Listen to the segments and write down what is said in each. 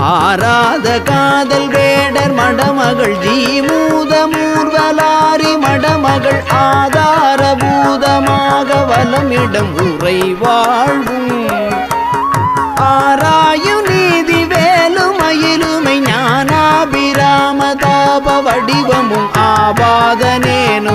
ஆராத காதல் வேடர் மடமகள் ஜீமூத மூர்வலாரி மடமகள் ஆதாரபூதமாக வலமிடம் உரை வாழ்வும். ஆராயும் நீதி வேலுமயிலுமை ஞானாபிராம தாப வடிவமும் ஆபாதனேனு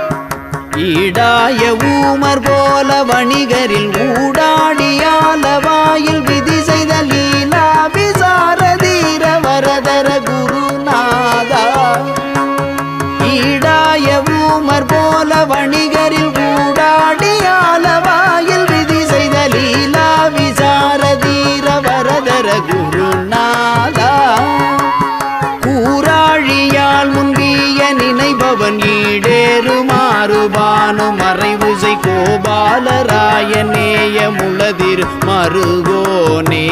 ஈடாய ஊமர் போல வணிகரில் ஊடாடியால வாயில் மறைவுசை கோபாலராயநேய முளதிர் மருகோனே.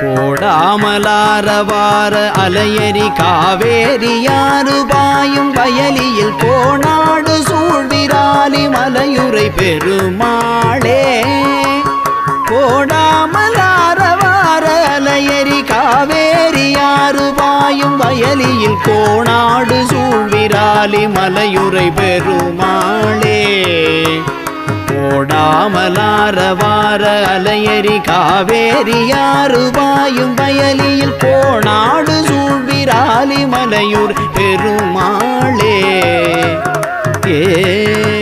கோடாமலாரவார அலையரி காவேரியாறு பாயும் வயலியில் கோணாடு சூழ்விராலி மலையுரை பெருமாளே. கோடாமலாரவார அலையரி காவேரியாறு பாயும் வயலியில் கோணாடு சூழ்விராலி மலையுரை பெருமாளே. கோடாமலாரவார அலையரி காவேரி யாரு பாயும் வயலியில் கோணாடு சூழ்விராலி மலையூர் பெருமாளே. ஏ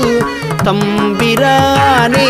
தம்பிரானே.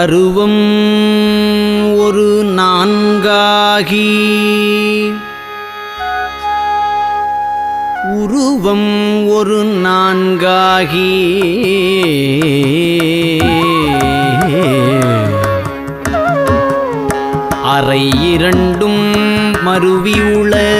அருவம் ஒரு நான்காகி. உருவம் ஒரு நான்காகி. அறை இரண்டும் மருவி உள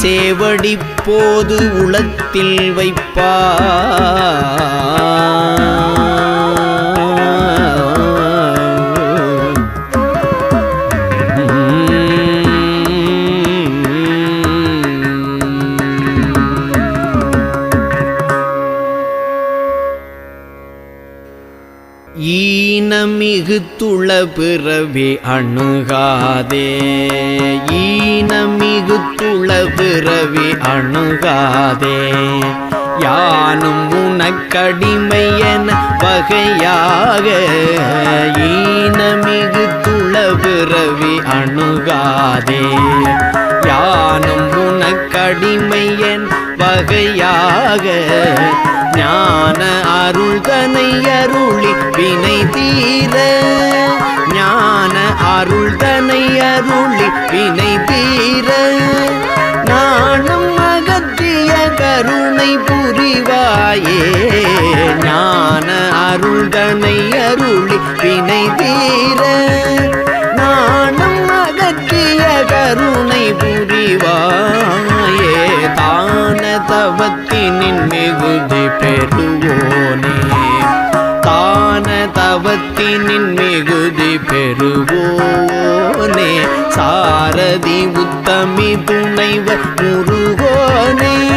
சேவடி போது உளத்தில் வைப்பார். பிறவி அணுகாதே. ஈனமிகுத்துள பிறவி அணுகாதே. யானும் உனக்கடிமையன பகையாக ஈனமிகுத்துள பிறவி அணுகாதே. யானும் உனக்கடிமையன் பகையாக வகையாக ஞான அருள்தனை அருளி வினை தீர அருள் தனை அருளி வினை தீர நாணம் அகத்திய கருணை புரிவாயே. ஞான அருள் தனை அருளி வினை தீர நாணம் அகத்திய கருணை புரிவாயே. தான தவத்தினின் தவத்தினின் மிகுதி பெறுவோனே. சாரதி உத்தமி துணைவர் முருகோனே.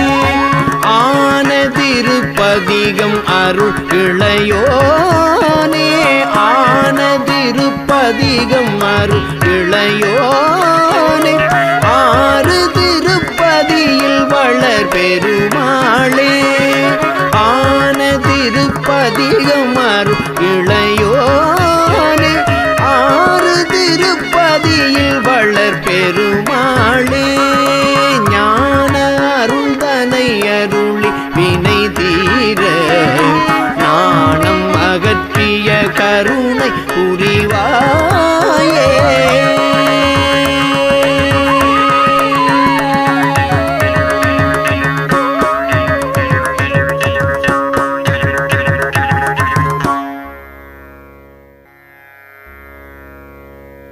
ஆனதிருப்பதிகம் அருள் இளையோனே. ஆன அருள் இளையோனே. ஆறு திருப்பதியில் வளர் பெருமாளே. ஆனதிருப்பதிகம் அருள் இளையோனே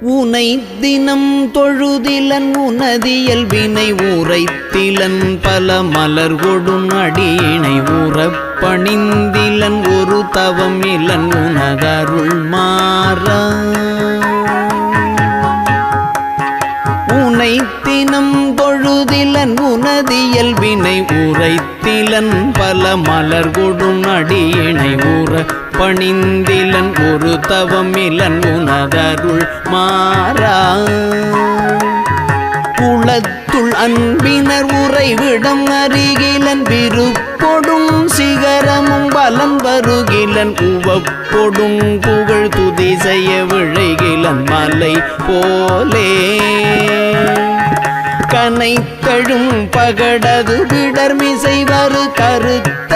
உனை தினம் தொழுதிலன் உனதியல் வினை உரைத்திலன் பல மலர் கொடும் அடியினை உறப்பணிந்திலன் ஒரு தவம் இலன் உனதருள் மாற. உனை தினம் தொழுதிலன் உனதியல் வினை உரைத்திலன் பல மலர் கொடும் அடியினை ஊற பணிந்திலன் ஒரு தவமிலன் உனதருள் மாறா. குளத்துள் அன்பினர் உறைவிடம் அருகிலன் விருப்பொடும் சிகரமும் பலம் வருகிலன் உவப்பொடும் புகழ் துதி செய்ய விழைகிலன் மலை போலே. கனைத்தழும் பகடது விடர்மிசை வரு கருத்த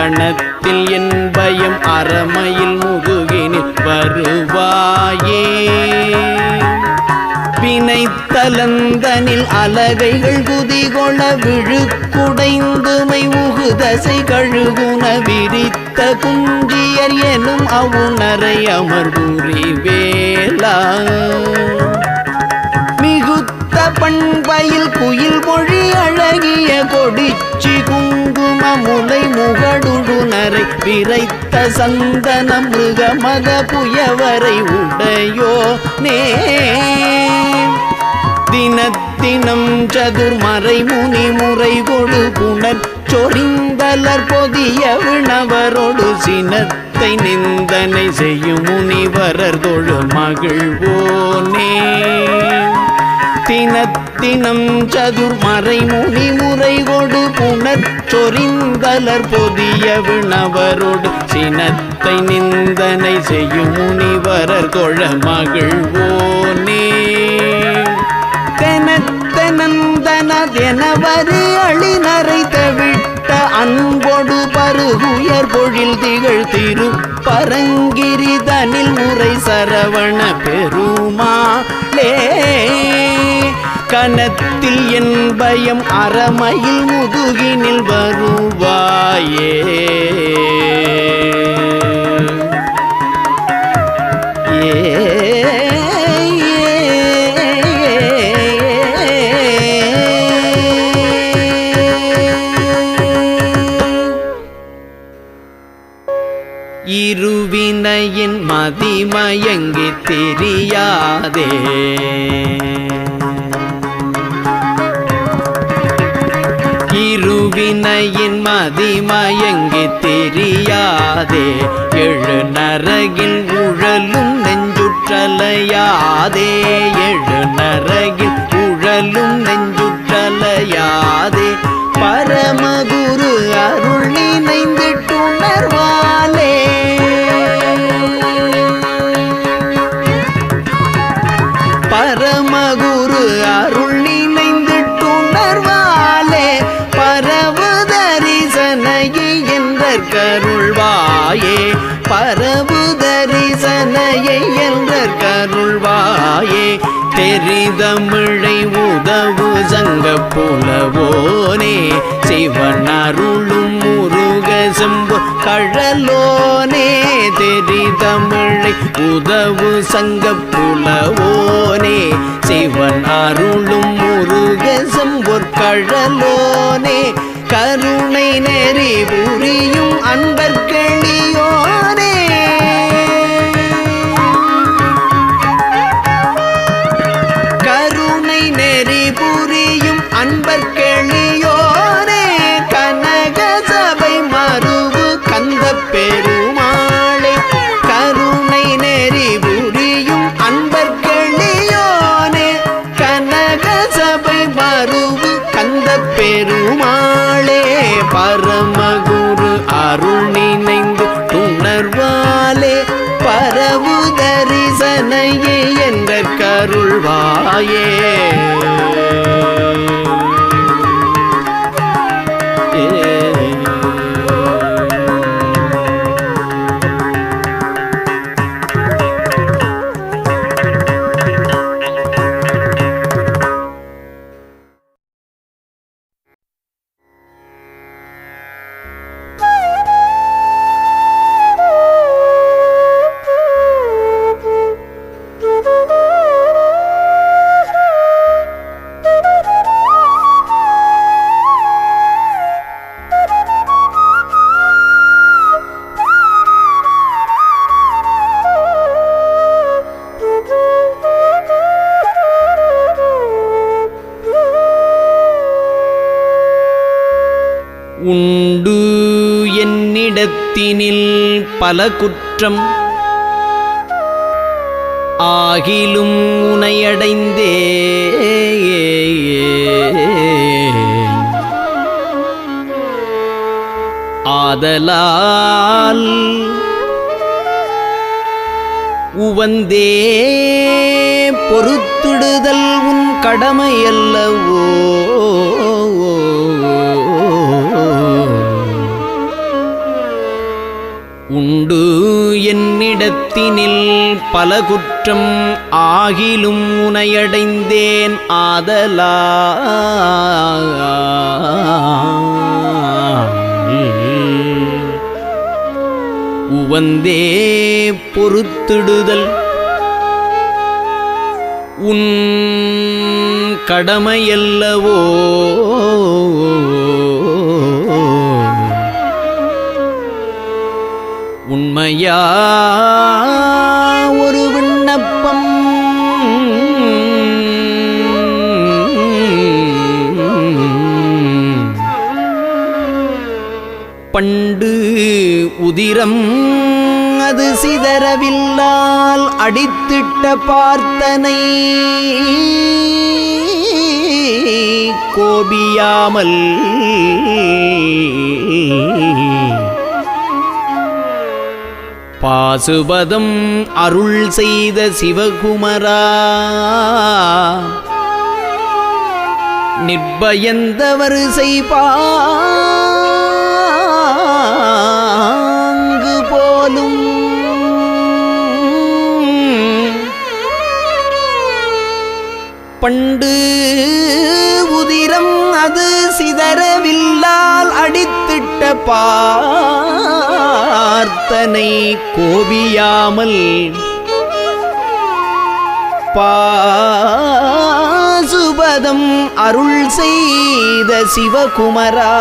கணத்தில் என் பயம் அறமையில் முதுகினில் வருவாயே. வினைத்தலந்தனில் அலகைகள் குதிகொள விழுக்குடைந்துமை உகுதசை கழுகுன விரித்த குஞ்சியர் எனும் அவுணரை அமர்வுரி வேளா. மிகுத்த பண்பையில் குயில் மொழி அழகிய கொடிச்சி குங்கும முலை முகடுடுனரை விரைத்த சந்தன மிருக மத புயவரை உடையோ நே. தினத்தினம் சதுர்மறை முனி முறை கொடு புனர் சொறிந்தலர் பொதிய விணவரோடு சினத்தை நிந்தனை செய்யும் முனிவரர் தொழு மகிழ்வோனே தினத்தினம் சதுர்மறை முனி முறை கொடு புனர் பொதிய விணவரோடு சினத்தை நிந்தனை செய்யும் முனிவரர் கொழ மகிழ்வோனே. தெனத்தனந்தனதெனவரு அழினரை தவிட்ட அன்பொடு பருகுயர் பொழில் திகழ் திரு பரங்கிரிதனில் முறை சரவண பெருமாளே. கனத்தில் என் பயம் அறமையில் முதுகினில் வருவாயே. இருவினையின் மதிமயங்கி தெரியாதே. இருவினையின் மதிமயங்கி தெரியாதே எழு நரகில் உழலும் நெஞ்சுற்றலையாதே எழு நரகில் உழலும் நெஞ்சுற்றலையாதே. பரமகுரு அருள் என்ற கருள்வாயே. தெரிதமிழை உதவு சங்க புலவோனே. சிவனருளும் முருக செம்பு கழலோனே தெரிதமிழை உதவு சங்க புலவோனே. சிவன் அருளும் முருக செம்பொற் கழலோனே கருணை நெறி புரியும் அன்பர்களியோனே கருள்வாயே என்னிடத்தினில் பல குற்றம். ஆகிலும் உனையடைந்தே. ஆதலால் உவந்தே பொறுத்துடுதல் உன் கடமையல்லவோ. உண்டு என்னிடத்தினில் பல குற்றம் ஆகிலும் உனையடைந்தேன் ஆதலா. உவந்தே பொறுத்திடுதல். உன் கடமையல்லவோ. உண்மையா? ஒரு விண்ணப்பம். பண்டு உதிரம் அது சிதறவில்லால் அடித்திட்ட பார்த்தனை. கோபியாமல் பாசுபதம் அருள் செய்த சிவகுமரா. நிர்பயந்த வரிசை பாங்கு போலும். பண்டு உதிரம் அது சிதறவில்லால் அடித்திட்ட பா பிரார்த்தனை கோபியாமல் பாசுபதம் அருள் செய்த சிவகுமரா.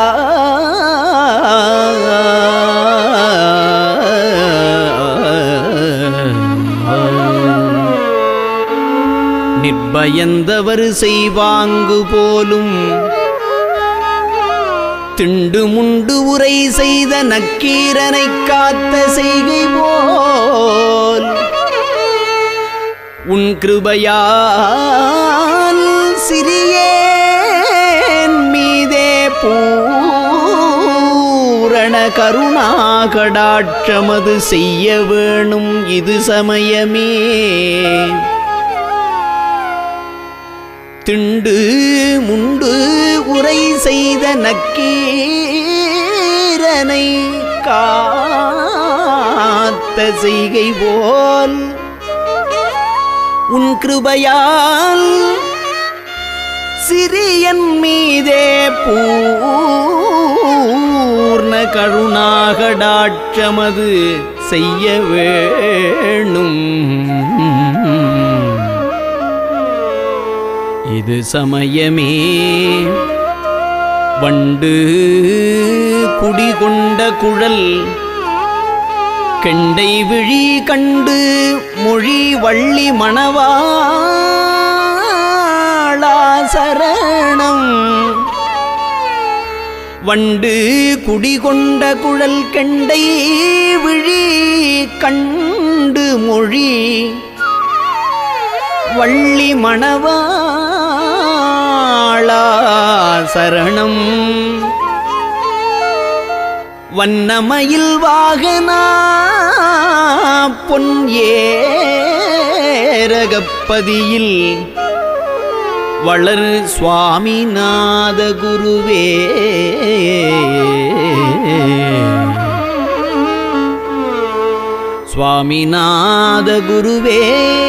நிர்பயந்தவர் செய்வாங்கு போலும் திண்டு முண்டு உரை செய்த நக்கீரனை காத்த செய்கை போல். உன் கிருபையால் சிறியேன் மீதே பூரண கருணாகடாற்றமது செய்ய வேணும் இது சமயமே. திண்டு முண்டு உரை செய்த நக்கீரனை காத்த செய்கை போல் உன் கிருபையால் சிறியன் மீதே பூர்ண கருணாகடாட்சமது செய்ய வேணும். இது சமயமே. வண்டு குடிகொண்ட குழல் கெண்டை விழி கண்டு மொழி வள்ளி மணவாளா சரணம். வண்டு குடிகொண்ட குழல் கெண்டை விழி கண்டு மொழி வள்ளி மணவா மணவாளா சரணம். வண்ணமயில் வாகனா பொன் ஏரகப்பதியில் வளர் சுவாமிநாத குருவே. சுவாமிநாத குருவே.